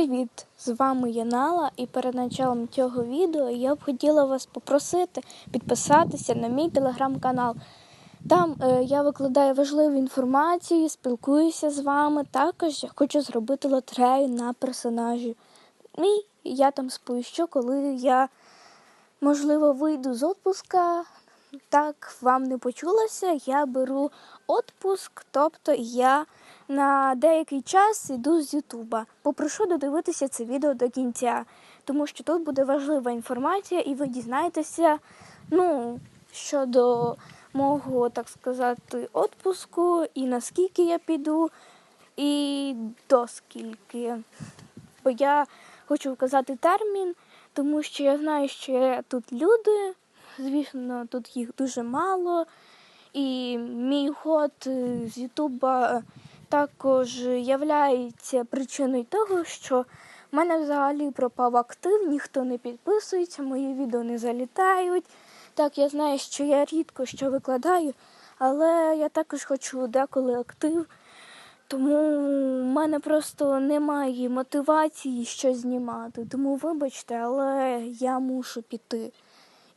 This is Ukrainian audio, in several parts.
Привіт! З вами Янала, і перед началом цього відео я б хотіла вас попросити підписатися на мій телеграм-канал. Там е, я викладаю важливу інформацію, спілкуюся з вами. Також я хочу зробити лотерею на персонажів. І я там сповіщу, коли я, можливо, вийду з отпуска. Так вам не почулося, я беру отпуск, тобто я на деякий час йду з Ютуба. Попрошу додивитися це відео до кінця, тому що тут буде важлива інформація, і ви дізнаєтеся, ну, щодо мого, так сказати, отпуску, і наскільки я піду, і до скільки. Бо я хочу вказати термін, тому що я знаю, що тут люди. Звісно, тут їх дуже мало. І мій ход з Ютуба також являється причиною того, що в мене взагалі пропав актив, ніхто не підписується, мої відео не залітають. Так, я знаю, що я рідко що викладаю, але я також хочу деколи актив. Тому в мене просто немає мотивації щось знімати. Тому вибачте, але я мушу піти.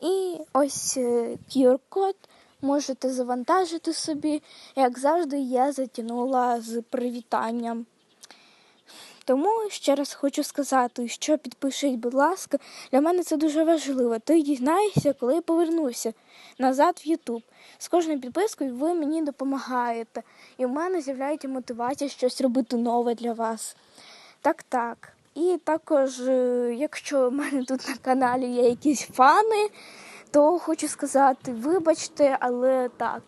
І ось е, QR-код можете завантажити собі. Як завжди, я затягнула з привітанням. Тому ще раз хочу сказати, що підпишіть, будь ласка, для мене це дуже важливо. Ти дізнаєшся, коли я повернуся назад в Ютуб. З кожною підпискою ви мені допомагаєте, і в мене з'являється мотивація щось робити нове для вас. Так, так. І також, е, якщо в мене тут на каналі є якісь фани, то хочу сказати, вибачте, але так,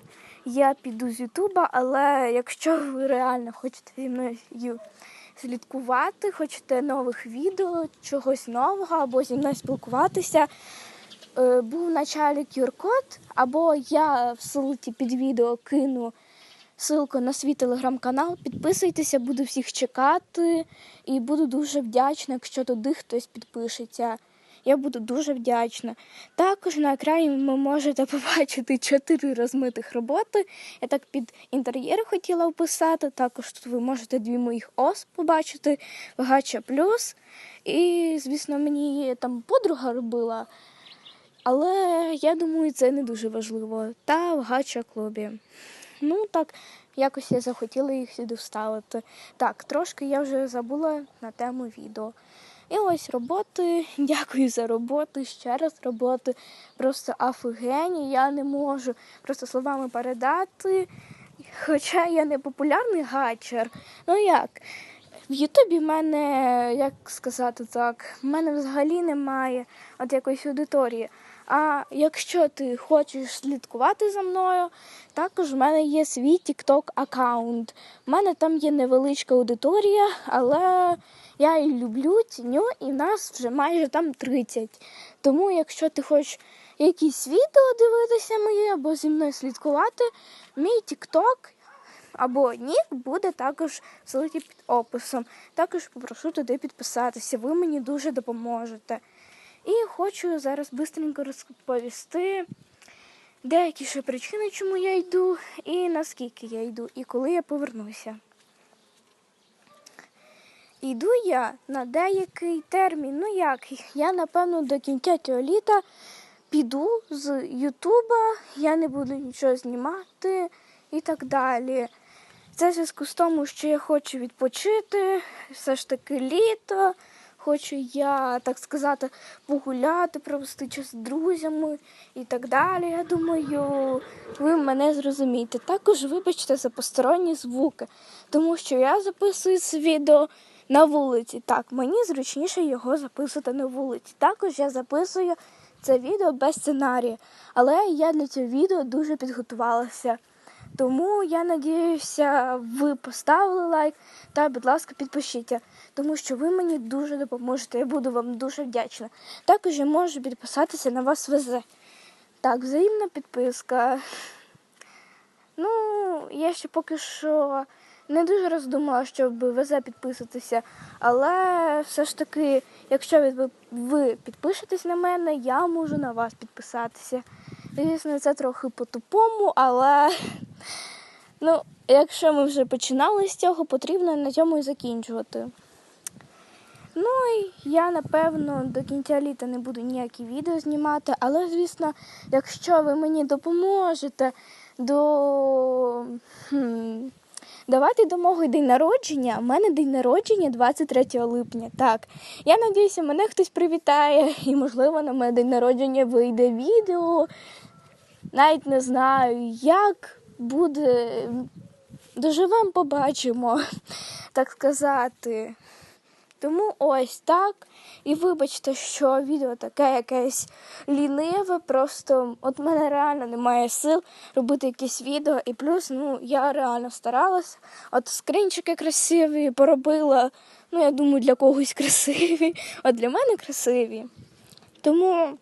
я піду з Ютуба, але якщо ви реально хочете зі мною слідкувати, хочете нових відео, чогось нового або зі мною спілкуватися, е, був началі QR-код, або я в ссылці під відео кину ссылку на свій телеграм-канал. Підписуйтеся, буду всіх чекати і буду дуже вдячна, якщо туди хтось підпишеться. Я буду дуже вдячна. Також на екрані ви можете побачити чотири розмитих роботи. Я так під інтер'єр хотіла вписати. Також тут ви можете дві моїх ос побачити, Гача плюс. І, звісно, мені там подруга робила. Але я думаю, це не дуже важливо. Та в гача клубі. Ну так, якось я захотіла їх сюди вставити. Так, трошки я вже забула на тему відео. І ось роботи. Дякую за роботи. Ще раз роботи. Просто офігенні. Я не можу просто словами передати. Хоча я не популярний гачер. Ну як? В Ютубі в мене, як сказати так, в мене взагалі немає от якоїсь аудиторії. А якщо ти хочеш слідкувати за мною, також в мене є свій TikTok аккаунт. У мене там є невеличка аудиторія, але я її люблю, ціню, і в нас вже майже там 30. Тому, якщо ти хочеш якісь відео дивитися мої або зі мною слідкувати, мій TikTok або нік буде також в під описом. Також попрошу туди підписатися. Ви мені дуже допоможете. І хочу зараз швидко розповісти деякі ще причини, чому я йду, і наскільки я йду, і коли я повернуся. Йду я на деякий термін. Ну як, я напевно до кінця цього літа піду з Ютуба, я не буду нічого знімати і так далі. Це в зв'язку з тому, що я хочу відпочити, все ж таки літо. Хочу я, так сказати, погуляти, провести час з друзями і так далі. Я думаю, ви мене зрозумієте. Також вибачте за посторонні звуки, тому що я записую це відео на вулиці. Так, мені зручніше його записувати на вулиці. Також я записую це відео без сценарію, але я для цього відео дуже підготувалася. Тому я надіюся, ви поставили лайк та, будь ласка, підпишіться, тому що ви мені дуже допоможете. Я буду вам дуже вдячна. Також я можу підписатися на вас ВЗ. Так, взаємна підписка. Ну, я ще поки що не дуже роздумала, щоб ВЗ підписатися, але все ж таки, якщо ви підпишетесь на мене, я можу на вас підписатися. Звісно, це трохи по-тупому, але ну, якщо ми вже починали з цього, потрібно на цьому і закінчувати. Ну і я напевно до кінця літа не буду ніякі відео знімати, але звісно, якщо ви мені допоможете до. Давайте до мого день народження. У мене день народження 23 липня. Так. Я надіюся, мене хтось привітає, і, можливо, на мене день народження вийде відео. Навіть не знаю, як буде. Доживемо, побачимо, так сказати. Тому ось так. І вибачте, що відео таке якесь ліниве, просто от мене реально немає сил робити якісь відео. І плюс, ну, я реально старалася. От скринчики красиві поробила. Ну, я думаю, для когось красиві, а для мене красиві. Тому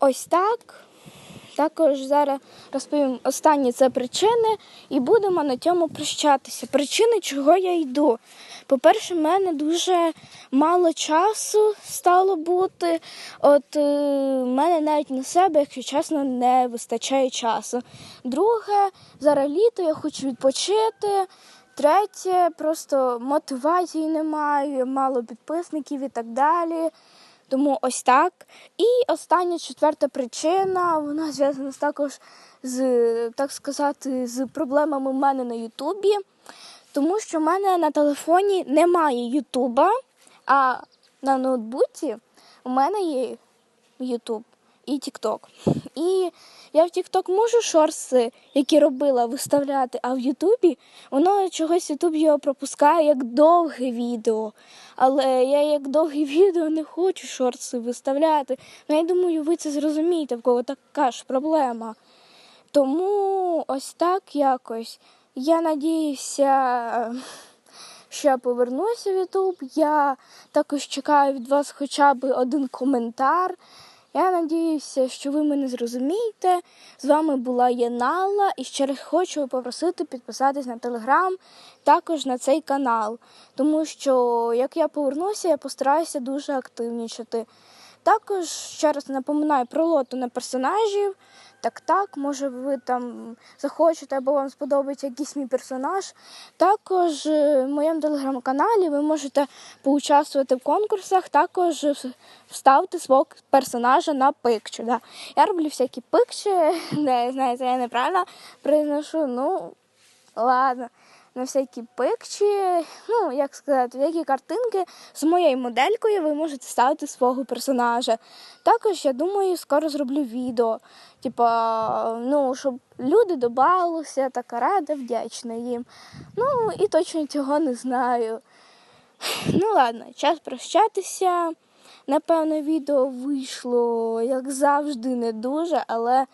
ось так. Також зараз розповім останні це причини і будемо на цьому прощатися. Причини, чого я йду. По-перше, в мене дуже мало часу стало бути. От е, в мене навіть на себе, якщо чесно, не вистачає часу. Друге, зараз літо, я хочу відпочити. Третє, просто мотивації немає, мало підписників і так далі. Тому ось так. І остання четверта причина, вона зв'язана також з, так сказати, з проблемами в мене на Ютубі. Тому що в мене на телефоні немає Ютуба, а на ноутбуці у мене є Ютуб і Тікток. І я в Тікток можу шорси, які робила, виставляти, а в Ютубі воно чогось Ютуб його пропускає як довге відео. Але я як довге відео не хочу шорси виставляти. Ну, я думаю, ви це зрозумієте, в кого така ж проблема. Тому ось так якось. Я надіюся, що я повернуся в Ютуб. Я також чекаю від вас хоча б один коментар. Я надіюся, що ви мене зрозумієте. З вами була Янала і ще раз хочу попросити підписатись на телеграм, також на цей канал. Тому що як я повернуся, я постараюся дуже активнічати. Також ще раз напоминаю про лоту на персонажів. Так, так, може ви там захочете або вам сподобається якийсь мій персонаж. Також е, в моєму телеграм-каналі ви можете поучаствувати в конкурсах, також вставити свого персонажа на пикчу. Да. Я роблю всякі пикчі, не знаєте, я неправильно произношу. Ну, ладно. На всякі пикчі, ну, як сказати, які картинки з моєю моделькою ви можете ставити свого персонажа. Також, я думаю, скоро зроблю відео. Типа, ну, щоб люди додавалися, така рада, вдячна їм. Ну, і точно цього не знаю. Ну, ладно, час прощатися. Напевно, відео вийшло, як завжди, не дуже, але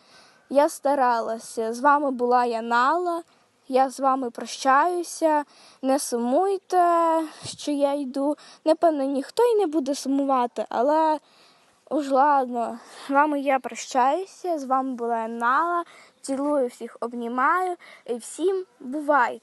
я старалася. З вами була Янала. Я з вами прощаюся. Не сумуйте, що я йду. Напевно, ніхто й не буде сумувати, але уж ладно. З вами я прощаюся. З вами була Нала. Цілую всіх, обнімаю і всім бувай!